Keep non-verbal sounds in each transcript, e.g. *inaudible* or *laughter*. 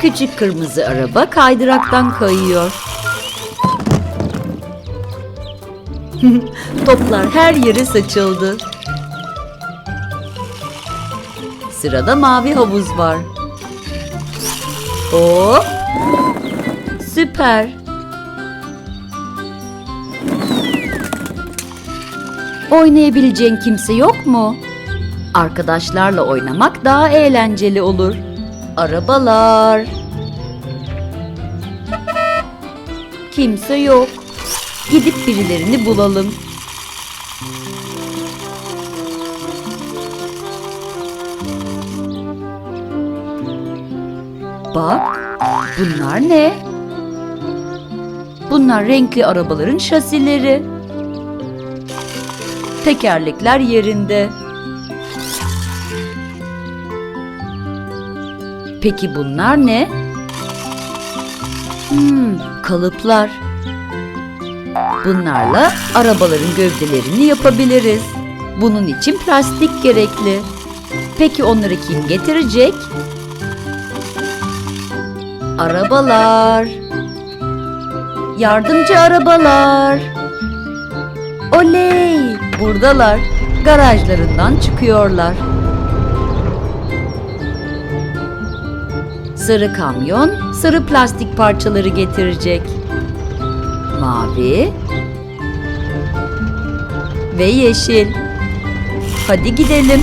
Küçük kırmızı araba kaydıraktan kayıyor. *laughs* Toplar her yere saçıldı. Sırada mavi havuz var. Hop! Süper. Oynayabileceğin kimse yok mu? Arkadaşlarla oynamak daha eğlenceli olur. Arabalar. Kimse yok. Gidip birilerini bulalım. Bak, bunlar ne? Bunlar renkli arabaların şasileri. Tekerlekler yerinde. Peki bunlar ne? Hmm, kalıplar. Bunlarla arabaların gövdelerini yapabiliriz. Bunun için plastik gerekli. Peki onları kim getirecek? Arabalar. Yardımcı arabalar. Oley! Buradalar. Garajlarından çıkıyorlar. Sarı kamyon sarı plastik parçaları getirecek. Mavi ve yeşil. Hadi gidelim.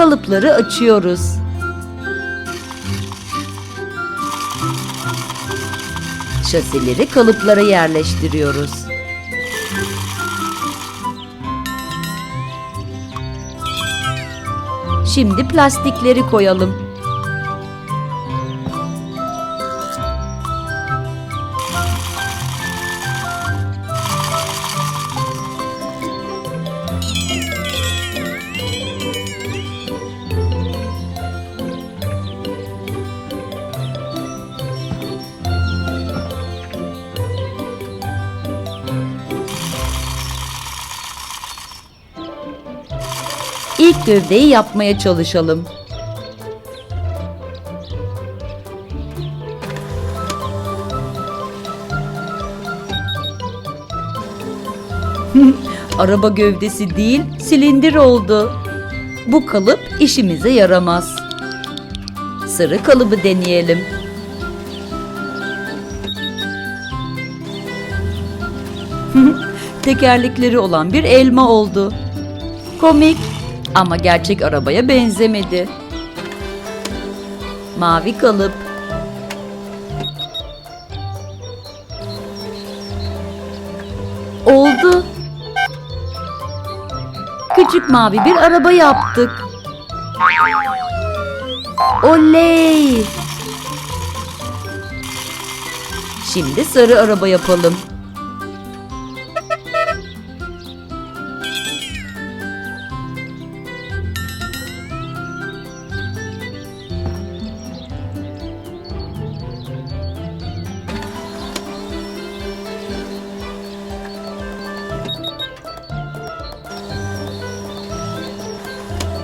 Kalıpları açıyoruz. Şasileri kalıplara yerleştiriyoruz. Şimdi plastikleri koyalım. İlk gövdeyi yapmaya çalışalım. *laughs* Araba gövdesi değil, silindir oldu. Bu kalıp işimize yaramaz. Sarı kalıbı deneyelim. *laughs* Tekerlekleri olan bir elma oldu. Komik ama gerçek arabaya benzemedi. Mavi kalıp. Oldu. Küçük mavi bir araba yaptık. Oley! Şimdi sarı araba yapalım.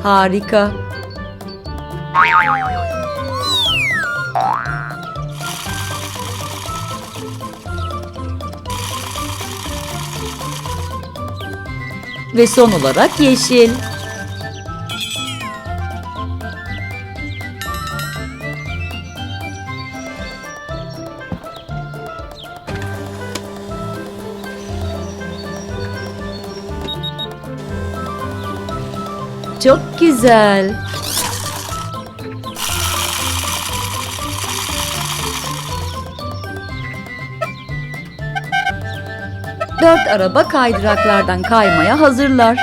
Harika. Ve son olarak yeşil. Çok güzel. Dört araba kaydıraklardan kaymaya hazırlar.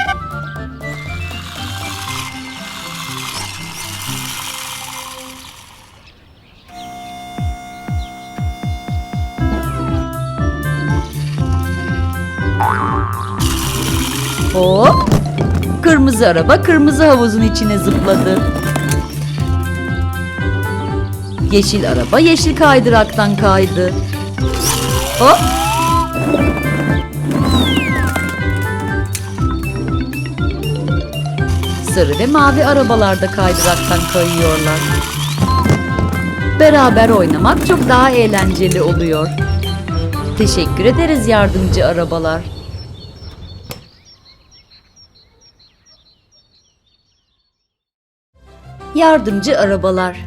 Hop. Kırmızı araba kırmızı havuzun içine zıpladı. Yeşil araba yeşil kaydıraktan kaydı. Hop! Sarı ve mavi arabalarda kaydıraktan kayıyorlar. Beraber oynamak çok daha eğlenceli oluyor. Teşekkür ederiz yardımcı arabalar. Yardımcı arabalar